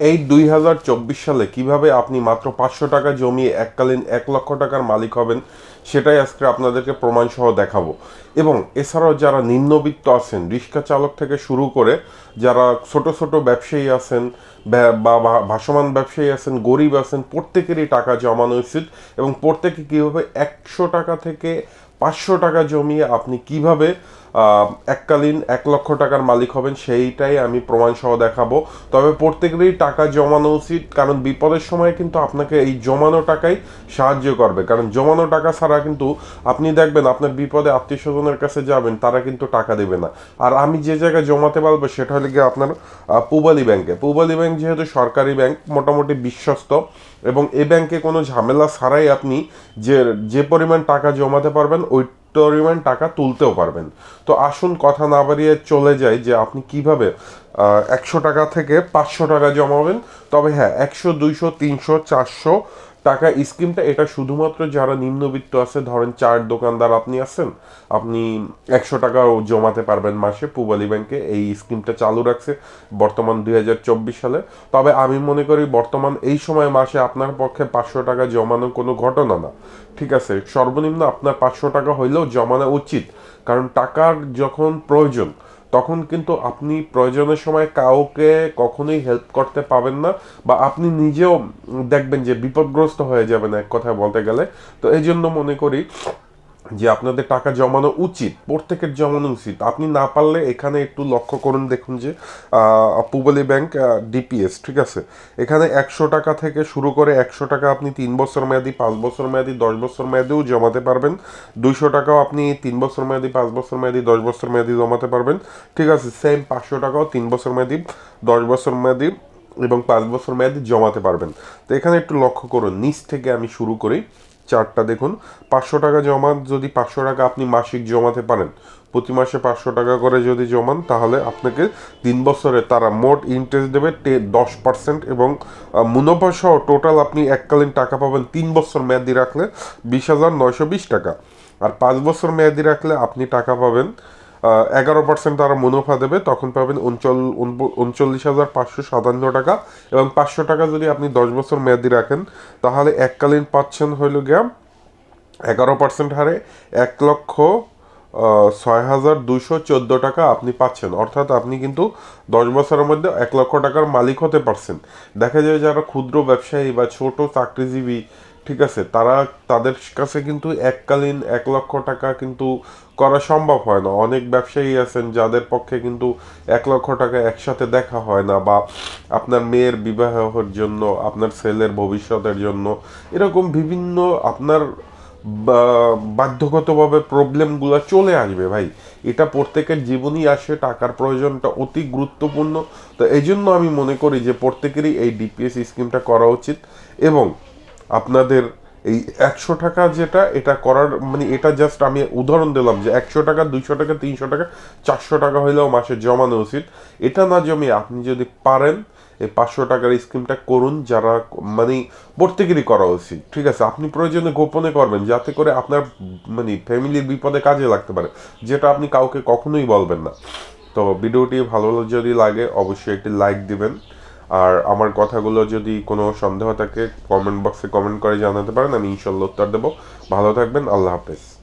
এই দুই হাজার চব্বিশ সালে কীভাবে আপনি মাত্র পাঁচশো টাকা জমিয়ে এককালীন এক লক্ষ টাকার মালিক হবেন সেটাই আজকে আপনাদেরকে প্রমাণ সহ দেখাবো। এবং এছাড়াও যারা নিম্নবিত্ত আছেন, রিক্সা চালক থেকে শুরু করে যারা ছোট ছোট ব্যবসায়ী আছেন বা ভাসমান ব্যবসায়ী আছেন, গরিব আছেন, প্রত্যেকেরই টাকা জমানো উচিত এবং প্রত্যেকে কীভাবে একশো টাকা থেকে পাঁচশো টাকা জমিয়ে আপনি কীভাবে এককালীন এক লক্ষ টাকার মালিক হবেন সেইটাই আমি প্রমাণ সহ দেখাবো। তবে প্রত্যেকেরই টাকা জমানো উচিত, কারণ বিপদের সময় কিন্তু আপনাকে এই জমানো টাকাই সাহায্য করবে। কারণ জমানো টাকা ছাড়া কিন্তু আপনি দেখবেন আপনার বিপদে আত্মীয় স্বজনের কাছে যাবেন, তারা কিন্তু টাকা দেবে না। আর আমি যে জায়গায় জমাতে পারব সেটা হলে গিয়ে আপনার পূবালী ব্যাংকে পূবালী ব্যাংক যেহেতু সরকারি ব্যাংক মোটামুটি বিশ্বস্ত, এবং এ ব্যাংকে কোনো ঝামেলা ছাড়াই আপনি যে যে পরিমাণ টাকা জমাতে পারবেন, ওই পরিমাণ টাকা তুলতেও পারবেন। তো আসুন কথা না বাড়িয়ে চলে যাই যে আপনি কীভাবে একশো টাকা থেকে পাঁচশো টাকা জমাবেন। তবে হ্যাঁ একশো, দুইশো, তিনশো, চারশো টাকা স্কিমটা, এটা শুধুমাত্র যারা নিম্নবিত্ত আছে, ধরেন চার দোকানদার আপনি আছেন, আপনি একশো টাকাও জমাতে পারবেন মাসে পূবালী ব্যাংকে, এই স্কিমটা চালু রাখছে বর্তমান দুই হাজার চব্বিশ সালে। তবে আমি মনে করি বর্তমান এই সময় মাসে আপনার পক্ষে পাঁচশো টাকা জমানো কোনো ঘটনা না। ঠিক আছে, সর্বনিম্ন আপনার পাঁচশো টাকা হইলেও জমানো উচিত, কারণ টাকার যখন প্রয়োজন তখন কিন্তু আপনি প্রয়োজনের সময় কাউকে কখনোই হেল্প করতে পাবেন না বা আপনি নিজেও দেখবেন যে বিপদগ্রস্ত হয়ে যাবেন এক কথায় বলতে গেলে। তো এই জন্য মনে করি যে আপনাদের টাকা জমানো উচিত, প্রত্যেকের জমানো উচিত। আপনি না পারলে এখানে একটু লক্ষ্য করুন, দেখুন যে পুবলি ব্যাংক ডিপিএস ঠিক আছে? এখানে একশো টাকা থেকে শুরু করে একশো টাকা আপনি তিন বছর মেয়াদি, পাঁচ বছর মেয়াদি, দশ বছর মেয়াদিও জমাতে পারবেন। দুইশো টাকাও আপনি তিন বছর মেয়াদি, পাঁচ বছর মেয়াদি, দশ বছর মেয়াদি জমাতে পারবেন। ঠিক আছে? সেম পাঁচশো টাকাও তিন বছর মেয়াদি, দশ বছর মেয়াদি এবং পাঁচ বছর মেয়াদি জমাতে পারবেন। তো এখানে একটু লক্ষ্য করুন। নিচ থেকে আমি শুরু করি। চারটা দেখুন। পাঁচশো টাকা জমা যদি পাঁচশো টাকা আপনি মাসিক জমাতে পারেন, প্রতি মাসে পাঁচশো টাকা করে যদি জমান, তাহলে আপনাকে তিন বছরে তারা মোট ইন্টারেস্ট দেবে টে দশ পার্সেন্ট এবং মুনাফা সহ টোটাল আপনি এককালীন টাকা পাবেন তিন বছর মেয়াদি রাখলে বিশ হাজার নয়শো বিশ টাকা। আর পাঁচ বছর মেয়াদি রাখলে আপনি টাকা পাবেন এগারো পার্সেন্ট তারা মুনাফা দেবে, তখন পাবেন উনচল উনচল্লিশ হাজার পাঁচশো সাতান্ন টাকা এবং পাঁচশো টাকা যদি আপনি দশ বছর মেয়াদি রাখেন, তাহলে এককালীন পাচ্ছেন হইল গিয়া এগারো পার্সেন্ট হারে এক লক্ষ ছয় হাজার দুইশো চোদ্দ টাকা আপনি পাচ্ছেন। অর্থাৎ আপনি কিন্তু দশ বছরের মধ্যে এক লক্ষ টাকার মালিক হতে পারছেন। দেখা যায় যারা ক্ষুদ্র ব্যবসায়ী বা ছোট চাকরিজীবী ঠিক আছে, তারা তাদের কাছে কিন্তু এককালীন এক লক্ষ টাকা কিন্তু করা সম্ভব হয় না। অনেক ব্যবসায়ী আছেন যাদের পক্ষে কিন্তু এক লক্ষ টাকা একসাথে দেখা হয় না বা আপনার মেয়ের বিবাহের জন্য, আপনার ছেলের ভবিষ্যতের জন্য এরকম বিভিন্ন আপনার বাধ্যগতভাবে প্রবলেমগুলো চলে আসবে ভাই। এটা প্রত্যেকের জীবনই আসে, টাকার প্রয়োজনটা অতি গুরুত্বপূর্ণ। তো এই জন্য আমি মনে করি যে প্রত্যেকেরই এই ডিপিএস স্কিমটা করা উচিত এবং আপনাদের এই একশো টাকা যেটা, এটা করার মানে এটা জাস্ট আমি উদাহরণ দিলাম যে একশো টাকা, দুইশো টাকা, তিনশো টাকা, চারশো টাকা হইলেও মাসে জমানো উচিত। এটা না জমিয়ে আপনি যদি পারেন, এই পাঁচশো টাকার স্কিমটা করুন, যারা মানে প্রত্যেকেরই করা উচিত, ঠিক আছে? আপনি প্রয়োজনে গোপনে করবেন, যাতে করে আপনার মানে ফ্যামিলির বিপদে কাজে লাগতে পারে, যেটা আপনি কাউকে কখনোই বলবেন না। তো ভিডিওটি ভালো যদি লাগে, অবশ্যই একটি লাইক দিবেন। আর আমার কথাগুলো যদি কোনো সন্দেহ থাকে কমেন্ট বক্সে কমেন্ট করে জানাতে পারেন, আমি ইনশাল্লাহ উত্তর দেবো। ভালো থাকবেন, আল্লাহ হাফেজ।